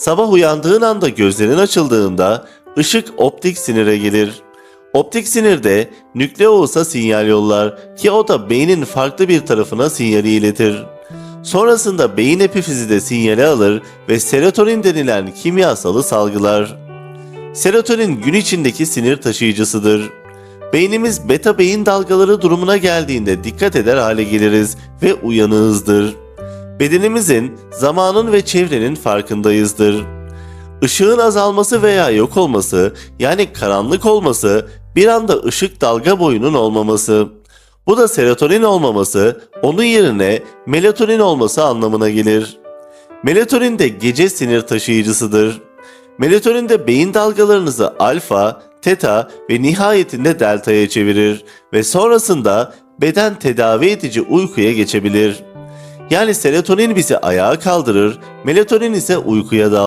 Sabah uyandığın anda gözlerin açıldığında ışık optik sinire gelir. Optik sinirde nükleosa sinyal yollar ki o da beynin farklı bir tarafına sinyali iletir. Sonrasında beyin epifizi de sinyali alır ve serotonin denilen kimyasalı salgılar. Serotonin gün içindeki sinir taşıyıcısıdır. Beynimiz beta beyin dalgaları durumuna geldiğinde dikkat eder hale geliriz ve uyanığızdır. Bedenimizin, zamanın ve çevrenin farkındayızdır. Işığın azalması veya yok olması, yani karanlık olması, bir anda ışık dalga boyunun olmaması. Bu da serotonin olmaması, onun yerine melatonin olması anlamına gelir. Melatonin de gece sinir taşıyıcısıdır. Melatonin de beyin dalgalarınızı alfa, teta ve nihayetinde delta'ya çevirir ve sonrasında beden tedavi edici uykuya geçebilir. Yani serotonin bizi ayağa kaldırır, melatonin ise uykuya dal.